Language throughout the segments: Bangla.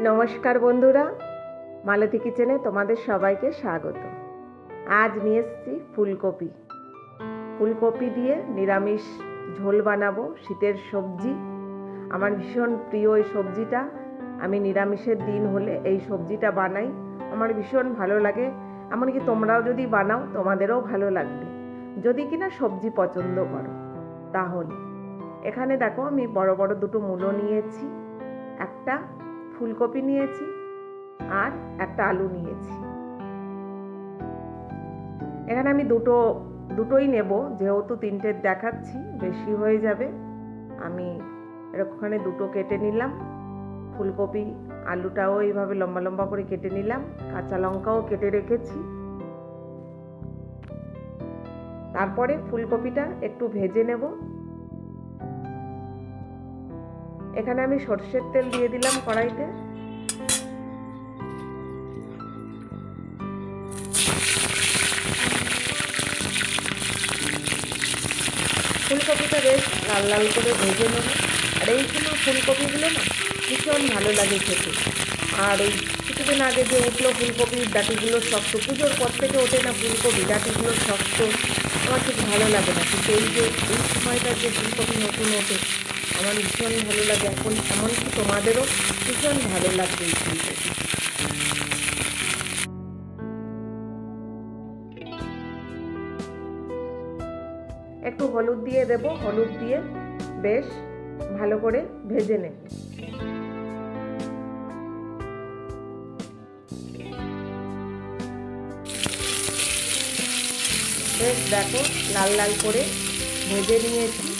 নমস্কার বন্ধুরা, মালতী কিচেনে তোমাদের সবাইকে স্বাগত। আজ নিয়ে এসেছি ফুলকপি। ফুলকপি দিয়ে নিরামিষ ঝোল বানাবো, শীতের সবজি। আমার ভীষণ প্রিয় এই সবজিটা। আমি নিরামিষের দিন হলে এই সবজিটা বানাই। আমার ভীষণ ভালো লাগে। এমনকি তোমরাও যদি বানাও, তোমাদেরও ভালো লাগবে। যদি কিনা সবজি পছন্দ করো, তাহলে। এখানে দেখো আমি বড় বড় দুটো মূলো নিয়েছি। একটা ফুলকপি নিয়েছি আর একটা আলু নিয়েছি। এখানে আমি দুটো, দুটোই নেব, যেহেতু তিনটে দেখাচ্ছি, বেশি হয়ে যাবে। আমি এরকমখানে দুটো কেটে নিলাম। ফুলকপি আলুটাও এইভাবে লম্বা লম্বা করে কেটে নিলাম। কাঁচা লঙ্কাও কেটে রেখেছি। তারপরে ফুলকপিটা একটু ভেজে নেব। এখানে আমি সর্ষের তেল দিয়ে দিলাম কড়াইতে। ফুলকপিটা বেশ লাল লাল করে ভেজে নেব। আর এই সময় ফুলকপিগুলো না ভীষণ ভালো লাগে খেতে। আর ওই কিছুদিন আগে যে উঠল ফুলকপির ডাটিগুলো শক্ত, পুজোর পর থেকে ওঠে না ফুলকপি, ডাটিগুলো শক্ত। আমার ঠিক ভালো লাগে না। কিন্তু এই যে, এই সময়টা যে ফুলকপি নতুন ওঠে আমার ভীষণ ভালো লাগে। এখন এমনকি তোমাদেরও ভীষণ ভালো লাগবে একটু হলুদ দিয়ে দেব, হলুদ দিয়ে বেশ ভালো করে ভেজে নেব। বেশ দেখো লাল লাল করে ভেজে নিয়েছি।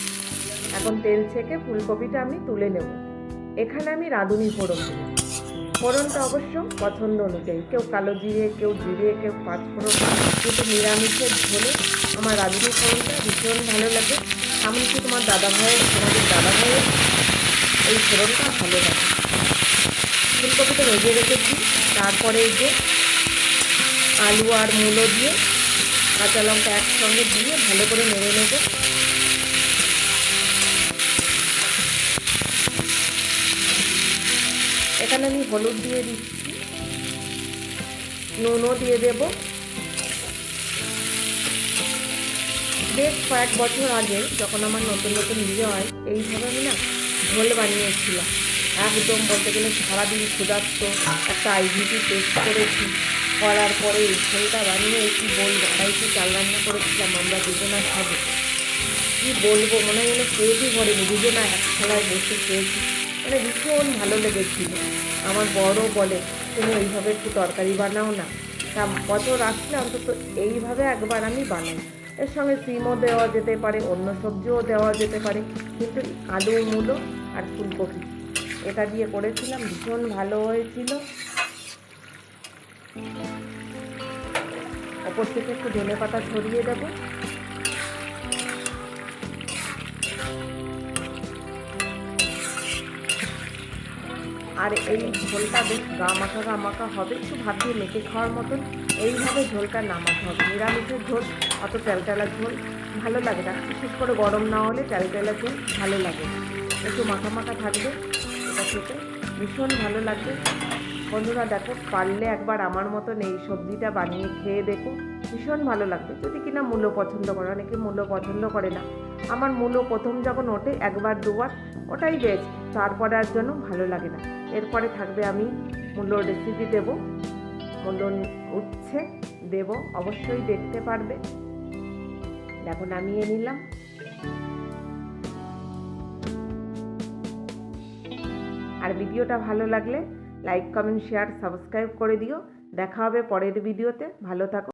এখন তেল ছেঁকে ফুলকপিটা আমি তুলে নেব। এখানে আমি রাঁধুনি ফোড়ন দিলাম ফোড়নটা অবশ্য পছন্দ অনুযায়ী, কেউ কালো জিরে, কেউ জিরে, কেউ পাঁচ ফোড়ন কিন্তু নিরামিষের ঝোলে আমার রাঁধুনি ফোড়নটা ভীষণ ভালো লাগে। এমনকি তোমার দাদা ভাইয়ের, তোমাদের দাদা ভাইয়ের এই ফোড়নটা ভালো লাগে? ফুলকপিটা ভেজে রেখেছি, তারপরে এই যে আলু আর মূলো দিয়ে কাঁচা লঙ্কা একসঙ্গে দিয়ে ভালো করে নেড়ে নেব। এখানে আমি হলুদ দিয়ে দিচ্ছি। নুনও দিয়ে দেব। বেশ কয়েক বছর আগে যখন আমার নতুন নতুন বিয়ে হয়, এইভাবে আমি না ঝোল বানিয়েছিলাম। একদম বলতে গেলে সারাদিন ক্ষুধার্ত একটা আইভিটি টেস্ট করেছি। করার পরে এই ঝোলটা বানিয়ে কি বলব আড়াইশো চাল রান্না করেছিলাম আমরা দুজনা খাব কী বলব, মনে হলো পেটই ভরেনি। দুজনা এক খেলায় বসে খেয়েছি। মানে ভীষণ ভালো লেগেছিল। আমার বড় বলে, তুমি এইভাবে একটু তরকারি বানাও না। তা বছর আসলে অন্তত এইভাবে একবার আমি বানাই। এর সঙ্গে সিমও দেওয়া যেতে পারে, অন্য সবজিও দেওয়া যেতে পারে, কিন্তু আলু, মূলো আর ফুলকপি, এটা দিয়ে করেছিলাম, ভীষণ ভালো হয়েছিল। ওপর থেকে একটু ধনে পাতা ছড়িয়ে দেবো। আর এই ঝোলটা বেশ গা মাখা গা মাখা হবে, একটু ভাত দিয়ে মেখে খাওয়ার মতন। এইভাবে ঝোলটা নামাতে হবে। নিরামিষের ঝোল, অত তেলতেলা ঝোল ভালো লাগে না। বিশেষ করে গরম না হলে তেলতেলা ঝোল ভালো লাগে। একটু মাখা মাখা থাকবে এটা খেতে। ভীষণ ভালো লাগবে। বন্ধুরা, দেখো, পারলে একবার আমার মতন এই সবজিটা বানিয়ে খেয়ে দেখো। ভীষণ ভালো লাগবে। যদি কিনা মূলো পছন্দ করে, অনেকে মূলো পছন্দ করে না। আমার মূলো প্রথম যখন ওঠে, একবার, দুবার, ওটাই বেশ তারপরে আর জন্য ভালো লাগে না। এরপরে থাকবে আমি মূল্য রেসিপি দেব। মূল্য উঠছে দেব, অবশ্যই দেখতে পারবে। দেখো, নামিয়ে নিলাম। আর ভিডিওটা ভালো লাগলে লাইক, কমেন্ট, শেয়ার, সাবস্ক্রাইব করে দিও। দেখা হবে পরের ভিডিওতে। ভালো থাকো।